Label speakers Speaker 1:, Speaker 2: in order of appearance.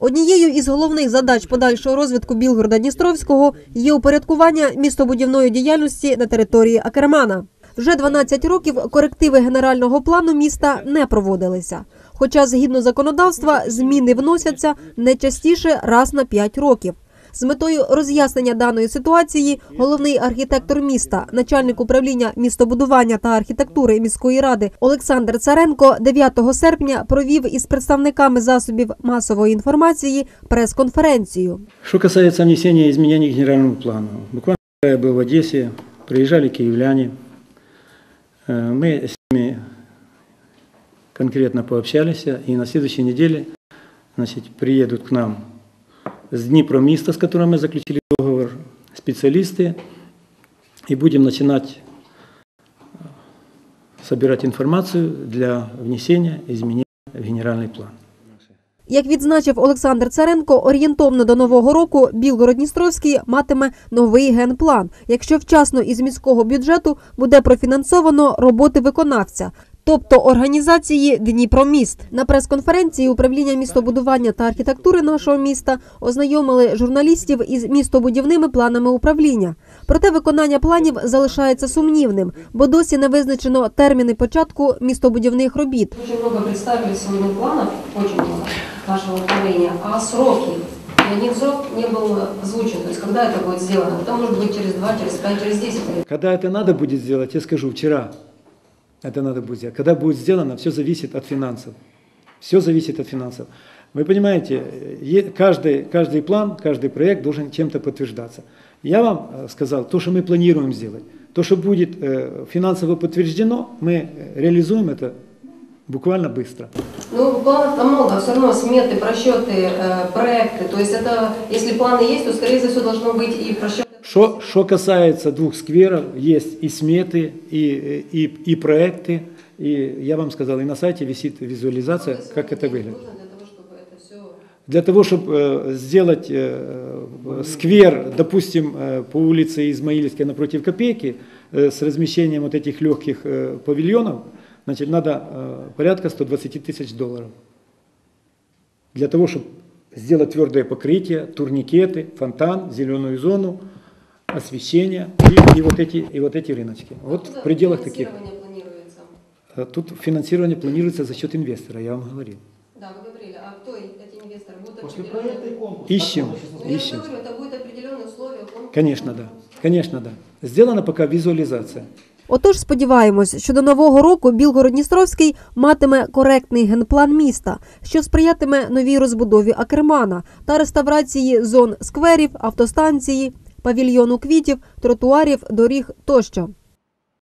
Speaker 1: Однією із головних задач подальшого розвитку Білгорода Дністровського є упорядкування містобудівної діяльності на території Акермана. Вже 12 років корективи генерального плану міста не проводилися. Хоча, згідно законодавства, зміни вносяться не частіше раз на 5 років. З метою роз'яснення даної ситуації головний архітектор міста, начальник управління містобудування та архітектури міської ради Олександр Царенко 9 серпня провів із представниками засобів масової інформації прес-конференцію.
Speaker 2: Что касается внесения изменений к генеральному плану. Буквально я был в Одессе, приезжали киевляне. Э, Мы с ними конкретно пообщались, и на следующей неделе значит, приедут к нам с Днепромиста, с которым мы заключили договор, специалисты, и будем начинать э, собирать информацию для внесения изменений в генеральный план.
Speaker 1: Як відзначив Олександр Царенко, орієнтовно до нового року Білгород-Дністровський матиме новий генплан, якщо вчасно із міського бюджету буде профінансовано роботи виконавця. Тобто організації Дніпроміст на прес-конференції управління містобудування та архітектури нашого міста ознайомили журналістів із містобудівними планами управління. Проте виконання планів залишається сумнівним, бо досі не визначено терміни початку містобудівних робіт.
Speaker 3: Очень много представили сегодня планов, очень много вашего управления, а сроки, ни один срок не был озвучен, то есть когда это будет сделано, это может быть через 2, через 5, через 10 лет.
Speaker 2: Когда это надо будет сделать, я скажу, вчера Это надо будет сделать. Когда будет сделано, все зависит от финансов. Все зависит от финансов. Вы понимаете, каждый, каждый план, каждый проект должен чем-то подтверждаться. Я вам э, сказал, то, что мы планируем сделать, то, что будет э, финансово подтверждено, мы э, реализуем это буквально быстро.
Speaker 3: Ну, планов там много, все равно сметы, просчеты, проекты, то есть это, если планы есть, то скорее всего должно быть и просчеты.
Speaker 2: Что, что касается двух скверов, есть и сметы, и, и, и проекты, и я вам сказал, и на сайте висит визуализация, как это выглядит.
Speaker 3: Для того, чтобы
Speaker 2: чтобы сделать э, сквер, допустим, э, по улице Измаильской напротив Копейки, э, с размещением вот этих легких э, павильонов, значит, надо э, порядка 120 тысяч долларов. Для того, чтобы сделать твердое покрытие, турникеты, фонтан, зеленую зону, освещение и, и, вот, эти, и вот эти рыночки. Вот в
Speaker 3: Откуда
Speaker 2: пределах таких.
Speaker 3: финансирование планируется?
Speaker 2: Э, Тут финансирование планируется за счет инвестора, я вам говорил.
Speaker 3: Да, вы говорили, а кто эти инвесторы будут
Speaker 4: После
Speaker 3: определенные?
Speaker 4: проекта и конкурса.
Speaker 2: Ищем,
Speaker 3: Ну, я же
Speaker 2: ищем.
Speaker 3: говорю, это будут определенные условия. конкурс.
Speaker 2: Конечно, да. Конечно, да. Сделана пока визуализация.
Speaker 1: Отож, сподіваємось, що до нового року Білгород-Дністровський матиме коректний генплан міста, що сприятиме новій розбудові Акермана та реставрації зон скверів, автостанції, павільйону квітів, тротуарів, доріг тощо.